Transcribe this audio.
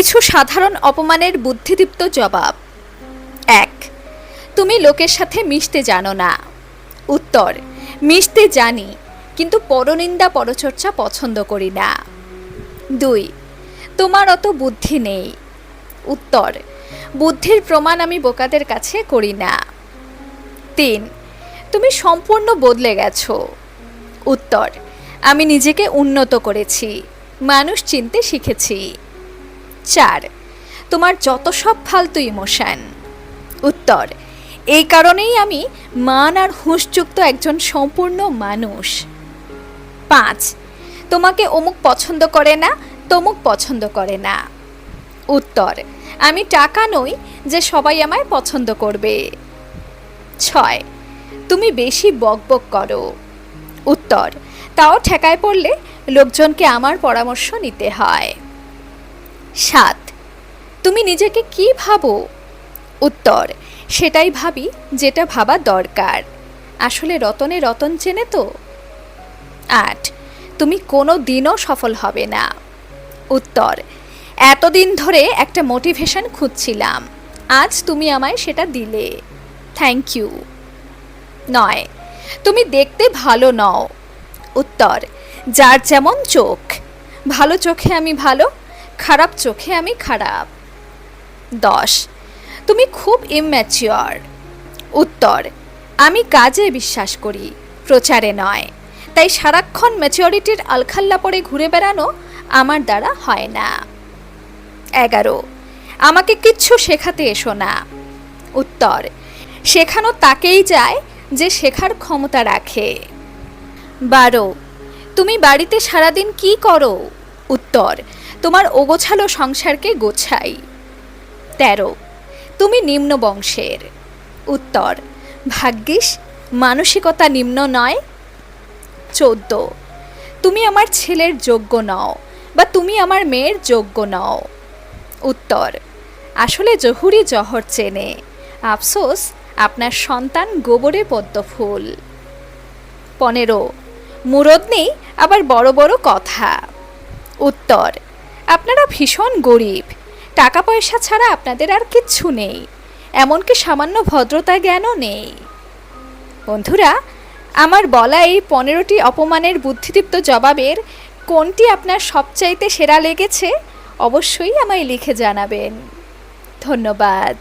কিছু সাধারণ অপমানের বুদ্ধিদীপ্ত জবাব। এক, তুমি লোকের সাথে মিশতে জানো না। উত্তর, মিশতে জানি, কিন্তু পরনিন্দা পরচর্চা পছন্দ করি না। দুই, তোমার অত বুদ্ধি নেই। উত্তর, বুদ্ধির প্রমাণ আমি বোকাদের কাছে করি না। তিন, তুমি সম্পূর্ণ বদলে গেছো। উত্তর, আমি নিজেকে উন্নত করেছি, মানুষ চিনতে শিখেছি। চার। তোমার যত সব ফালতু ইমোশন উত্তর, এই কারণেই আমি মান আর হুঁশযুক্ত একজন সম্পূর্ণ মানুষ। পাঁচ, তোমাকে অমুক পছন্দ করে না, তমুক পছন্দ করে না। উত্তর, আমি টাকা নই যে সবাই আমায় পছন্দ করবে। ছয়, তুমি বেশি বকবক করো। উত্তর, তাও ঠেকায় পড়লে লোকজনকে আমার পরামর্শ নিতে হয়। সাত। তুমি নিজেকে কি ভাবো? উত্তর, সেটাই ভাবি যেটা ভাবা দরকার। আসলে রতনে রতন চেনে তো? আট, তুমি কোনো দিনও সফল হবে না। উত্তর, এতদিন ধরে একটা মোটিভেশন খুঁজছিলাম। আজ তুমি আমায় সেটা দিলে। থ্যাংক ইউ নয়, তুমি দেখতে ভালো নও। উত্তর, যার যেমন চোখ, ভালো চোখে আমি ভালো খারাপ চোখে আমি খারাপ। দশ, তুমি খুব ইম্যাচিওর উত্তর, আমি কাজে বিশ্বাস করি, প্রচারে নয়। তাই সারাক্ষণ ম্যাচিওরিটির আলখাল্লা পরে ঘুরে বেড়ানো আমার দ্বারা হয় না। এগারো, আমাকে কিচ্ছু শেখাতে এসো না। উত্তর, শেখানো তাকেই যায় যে শেখার ক্ষমতা রাখে। বারো, তুমি বাড়িতে সারাদিন কি করো? উত্তর তোমার ওগোছালো সংসারকে গোছাই। তেরো, তুমি নিম্ন বংশের। উত্তর, ভাগ্যিস, মানসিকতা নিম্ন নয়। চোদ্দ, তুমি আমার ছেলের যোগ্য নও বা তুমি আমার মেয়ের যোগ্য নও। উত্তর, আসলে জহুরি জহর চেনে। আফসোস, আপনার সন্তান গোবরে পদ্ম ফুল। পনেরো, মুরদ নেই, আবার বড় বড় কথা। উত্তর আপনারা ভীষণ গরিব। টাকা পয়সা ছাড়া আপনাদের আর কিচ্ছু নেই। এমনকি সামান্য ভদ্রতা জ্ঞানও নেই। বন্ধুরা, আমার বলা এই পনেরোটি অপমানের বুদ্ধিদীপ্ত জবাবের কোনটি আপনার সবচাইতে সেরা লেগেছে, অবশ্যই আমায় লিখে জানাবেন। ধন্যবাদ।